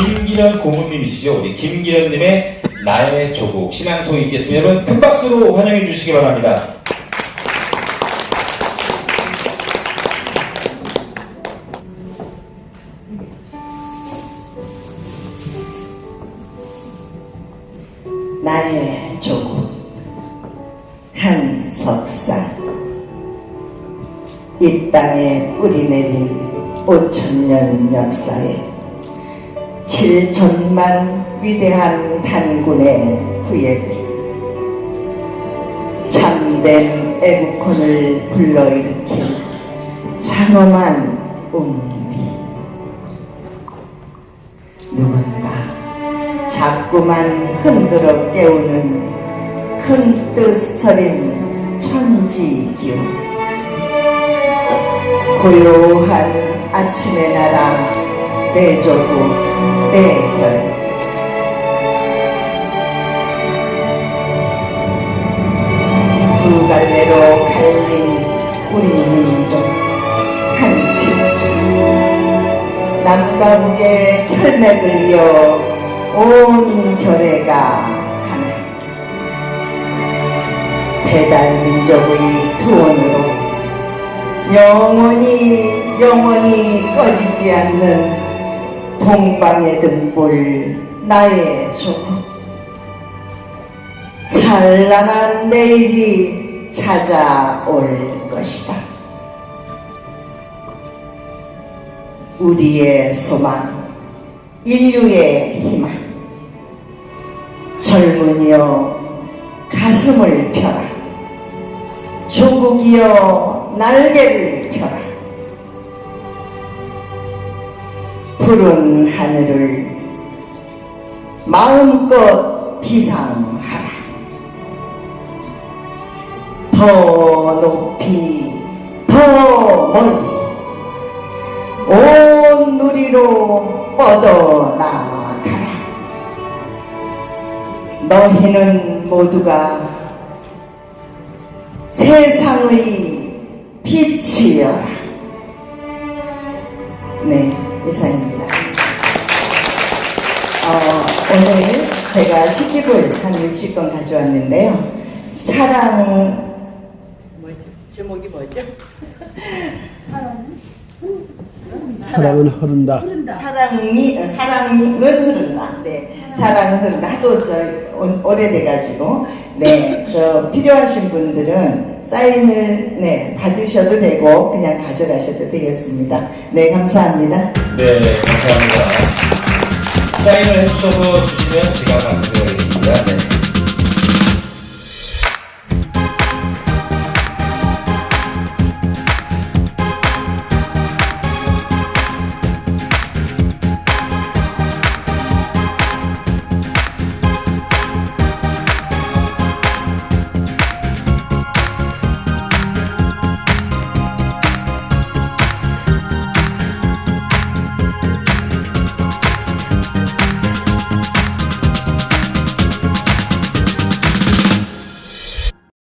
김기련 고문님이시죠. 우리 김기련님의 나의 조국 신앙소 있겠습니다. 여러분 큰 박수로 환영해 주시기 바랍니다. 나의 조국 한 석사 이 땅에 뿌리 내린 오천년 역사에 칠천만 위대한 단군의 후예들. 참된 애국혼을 불러일으킨 장엄한 운비. 누군가 자꾸만 흔들어 깨우는 큰 뜻 서린 천지기운 고요한 아침의 나라 내 조국 내별 두 갈래로 갈린 우리 민족 한 핏줄 남과 북의 혈맥을 이어 온 결의가 하나 배달 민족의 투원으로 영원히 영원히 꺼지지 않는 동방의 등불 나의 조국 찬란한 내일이 찾아올 것이다. 우리의 소망, 인류의 희망, 젊은이여 가슴을 펴라. 조국이여 날개를 펴라. 푸른 하늘을 마음껏 비상하라. 더 높이, 더 멀리, 온 누리로 뻗어나가라. 너희는 모두가 세상의 빛이여라. 네, 이상입니다. 어, 오늘 제가 시집을 한 60권 가져왔는데요. 사랑, 뭐지? 제목이 뭐죠? 사랑은 흐른다. 사랑이, 어, 사랑은 흐른다. 네. 사랑은 흐른다. 하도 저, 오- 오래돼가지고. 네. 저, 필요하신 분들은 사인을, 네, 받으셔도 되고, 그냥 가져가셔도 되겠습니다. 네, 감사합니다. 네, 감사합니다. 사인을 해주셔서 주시면 제가 감사드리겠습니다. 네.